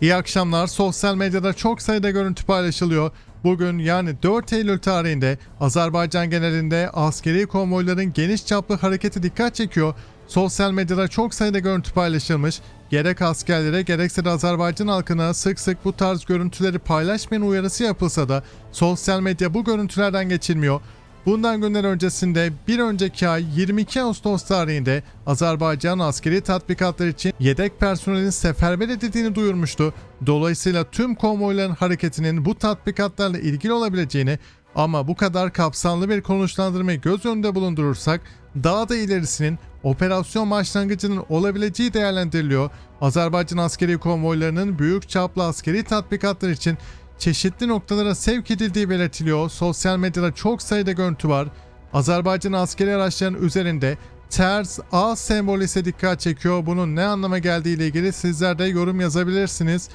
İyi akşamlar. Sosyal medyada çok sayıda görüntü paylaşılıyor. Bugün yani 4 Eylül tarihinde Azerbaycan genelinde askeri konvoyların geniş çaplı hareketi dikkat çekiyor. Sosyal medyada çok sayıda görüntü paylaşılmış. Gerek askerlere gerekse de Azerbaycan halkına sık sık bu tarz görüntüleri paylaşmayın uyarısı yapılsa da sosyal medya bu görüntülerden geçilmiyor. Bundan günler öncesinde bir önceki ay 22 Ağustos tarihinde Azerbaycan askeri tatbikatlar için yedek personelin seferber edildiğini duyurmuştu. Dolayısıyla tüm konvoyların hareketinin bu tatbikatlarla ilgili olabileceğini ama bu kadar kapsamlı bir konuşlandırmayı göz önünde bulundurursak daha da ilerisinin operasyon başlangıcının olabileceği değerlendiriliyor. Azerbaycan askeri konvoylarının büyük çaplı askeri tatbikatlar için çeşitli noktalara sevk edildiği belirtiliyor. Sosyal medyada çok sayıda görüntü var. Azerbaycan askeri araçlarının üzerinde ters A sembolü ise dikkat çekiyor. Bunun ne anlama geldiği ile ilgili sizler de yorum yazabilirsiniz.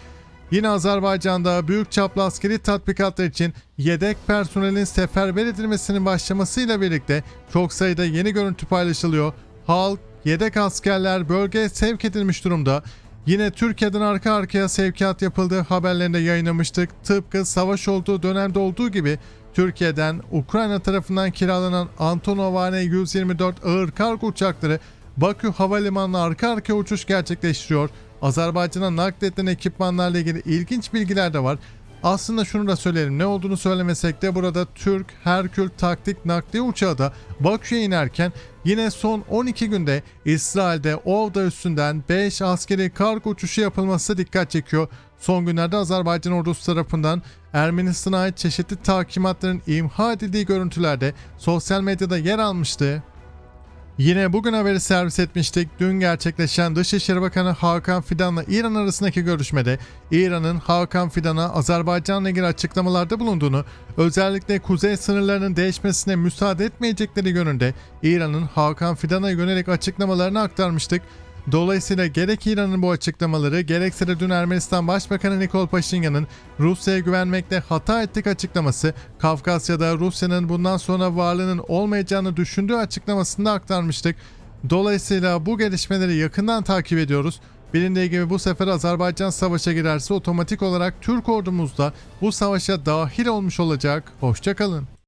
Yine Azerbaycan'da büyük çaplı askeri tatbikatlar için yedek personelin seferber edilmesinin başlamasıyla birlikte çok sayıda yeni görüntü paylaşılıyor. Halk, yedek askerler bölgeye sevk edilmiş durumda. Yine Türkiye'den arka arkaya sevkiyat yapıldığı haberlerinde yayınlamıştık. Tıpkı savaş olduğu dönemde olduğu gibi Türkiye'den Ukrayna tarafından kiralanan Antonov AN-124 ağır kargo uçakları Bakü Havalimanı'na arka arkaya uçuş gerçekleştiriyor. Azerbaycan'a nakledilen ekipmanlarla ilgili ilginç bilgiler de var. Aslında şunu da söyleyelim ne olduğunu söylemesek de burada Türk Herkül taktik nakliye uçağı da Bakü'ye inerken yine son 12 günde İsrail'de Ovda üstünden 5 askeri kargo uçuşu yapılması dikkat çekiyor. Son günlerde Azerbaycan ordusu tarafından Ermenistan'a ait çeşitli takimatların imha edildiği görüntülerde sosyal medyada yer almıştı. Yine bugün haberi servis etmiştik. Dün gerçekleşen Dışişleri Bakanı Hakan Fidan'la İran arasındaki görüşmede İran'ın Hakan Fidan'a Azerbaycan'la ilgili açıklamalarda bulunduğunu, özellikle kuzey sınırlarının değişmesine müsaade etmeyecekleri yönünde İran'ın Hakan Fidan'a yönelik açıklamalarını aktarmıştık. Dolayısıyla gerek İran'ın bu açıklamaları gerekse de dün Ermenistan Başbakanı Nikol Paşinyan'ın Rusya'ya güvenmekte hata ettik açıklaması Kafkasya'da Rusya'nın bundan sonra varlığının olmayacağını düşündüğü açıklamasında aktarmıştık. Dolayısıyla bu gelişmeleri yakından takip ediyoruz. Bilindiği gibi bu sefer Azerbaycan savaşa girerse otomatik olarak Türk ordumuz da bu savaşa dahil olmuş olacak. Hoşçakalın.